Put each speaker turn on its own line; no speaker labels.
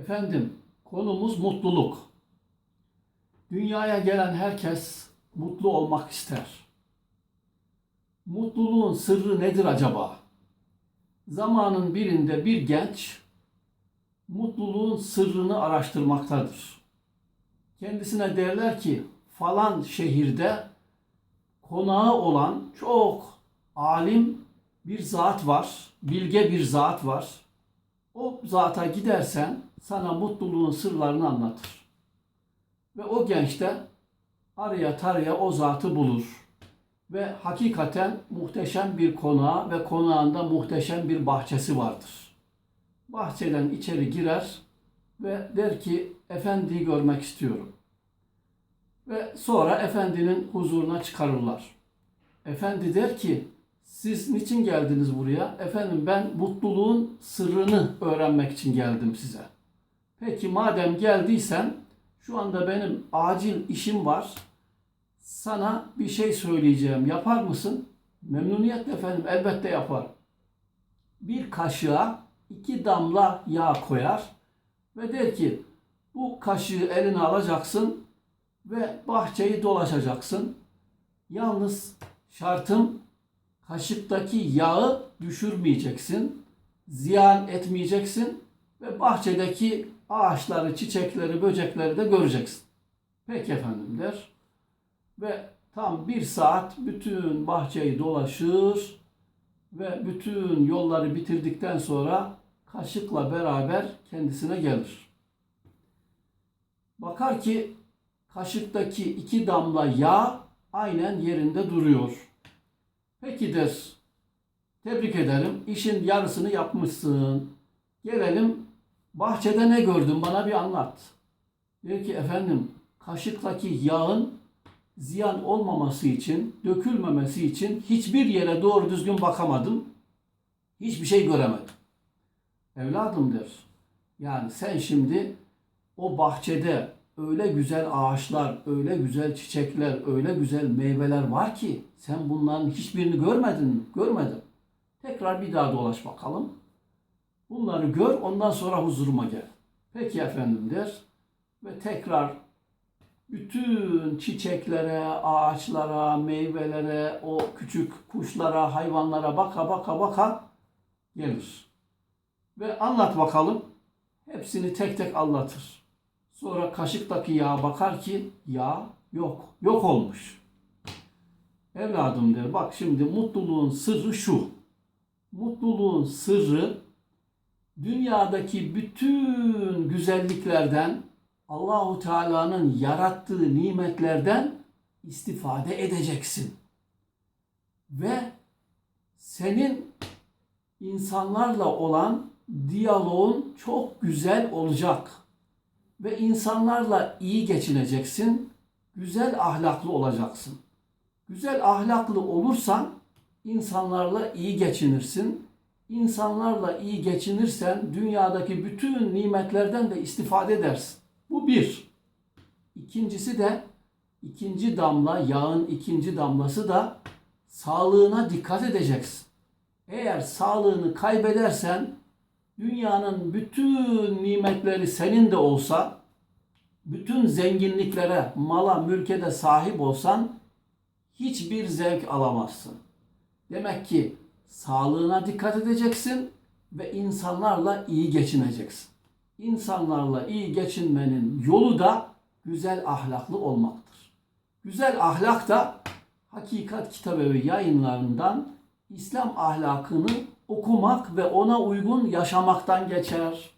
Efendim, konumuz mutluluk. Dünyaya gelen herkes mutlu olmak ister. Mutluluğun sırrı nedir acaba? Zamanın birinde bir genç mutluluğun sırrını araştırmaktadır. Kendisine derler ki falan şehirde konağı olan çok alim bir zat var, bilge bir zat var. O zata gidersen sana mutluluğun sırlarını anlatır. Ve o genç de araya taraya o zatı bulur. Ve hakikaten muhteşem bir konağı ve konağında muhteşem bir bahçesi vardır. Bahçeden içeri girer ve der ki efendiyi görmek istiyorum. Ve sonra efendinin huzuruna çıkarırlar. Efendi der ki siz niçin geldiniz buraya? Efendim ben mutluluğun sırrını öğrenmek için geldim size. Peki madem geldiysen şu anda benim acil işim var. Sana bir şey söyleyeceğim. Yapar mısın? Memnuniyetle efendim elbette yapar. Bir kaşığa iki damla yağ koyar ve der ki bu kaşığı eline alacaksın ve bahçeyi dolaşacaksın. Yalnız şartım kaşıktaki yağı düşürmeyeceksin, ziyan etmeyeceksin ve bahçedeki ağaçları, çiçekleri, böcekleri de göreceksin. Peki efendim der. Ve tam bir saat bütün bahçeyi dolaşır ve bütün yolları bitirdikten sonra kaşıkla beraber kendisine gelir. Bakar ki kaşıktaki iki damla yağ aynen yerinde duruyor. Peki der. Tebrik ederim. İşin yarısını yapmışsın. Gelelim bahçede ne gördün bana bir anlat. Der ki efendim kaşıktaki yağın ziyan olmaması için, dökülmemesi için hiçbir yere doğru düzgün bakamadım. Hiçbir şey göremedim. Evladım der. Yani sen şimdi o bahçede öyle güzel ağaçlar, öyle güzel çiçekler, öyle güzel meyveler var ki sen bunların hiçbirini görmedin mi? Görmedim. Tekrar bir daha dolaş bakalım. Bunları gör, ondan sonra huzuruma gel. Peki efendim der ve tekrar bütün çiçeklere, ağaçlara, meyvelere, o küçük kuşlara, hayvanlara baka baka baka gelir. Ve anlat bakalım. Hepsini tek tek anlatır. Sonra kaşıktaki yağa bakar ki yağ yok. Yok olmuş. Evladım der bak şimdi mutluluğun sırrı şu. Mutluluğun sırrı dünyadaki bütün güzelliklerden Allahu Teala'nın yarattığı nimetlerden istifade edeceksin. Ve senin insanlarla olan diyaloğun çok güzel olacak ve insanlarla iyi geçineceksin, güzel ahlaklı olacaksın. Güzel ahlaklı olursan insanlarla iyi geçinirsin. İnsanlarla iyi geçinirsen dünyadaki bütün nimetlerden de istifade edersin. Bu bir. İkincisi de ikinci damla, yağın ikinci damlası da sağlığına dikkat edeceksin. Eğer sağlığını kaybedersen dünyanın bütün nimetleri senin de olsa, bütün zenginliklere, mala, mülke de sahip olsan hiçbir zevk alamazsın. Demek ki sağlığına dikkat edeceksin ve insanlarla iyi geçineceksin. İnsanlarla iyi geçinmenin yolu da güzel ahlaklı olmaktır. Güzel ahlak da Hakikat Kitabevi yayınlarından İslam ahlakını okumak ve ona uygun yaşamaktan geçer.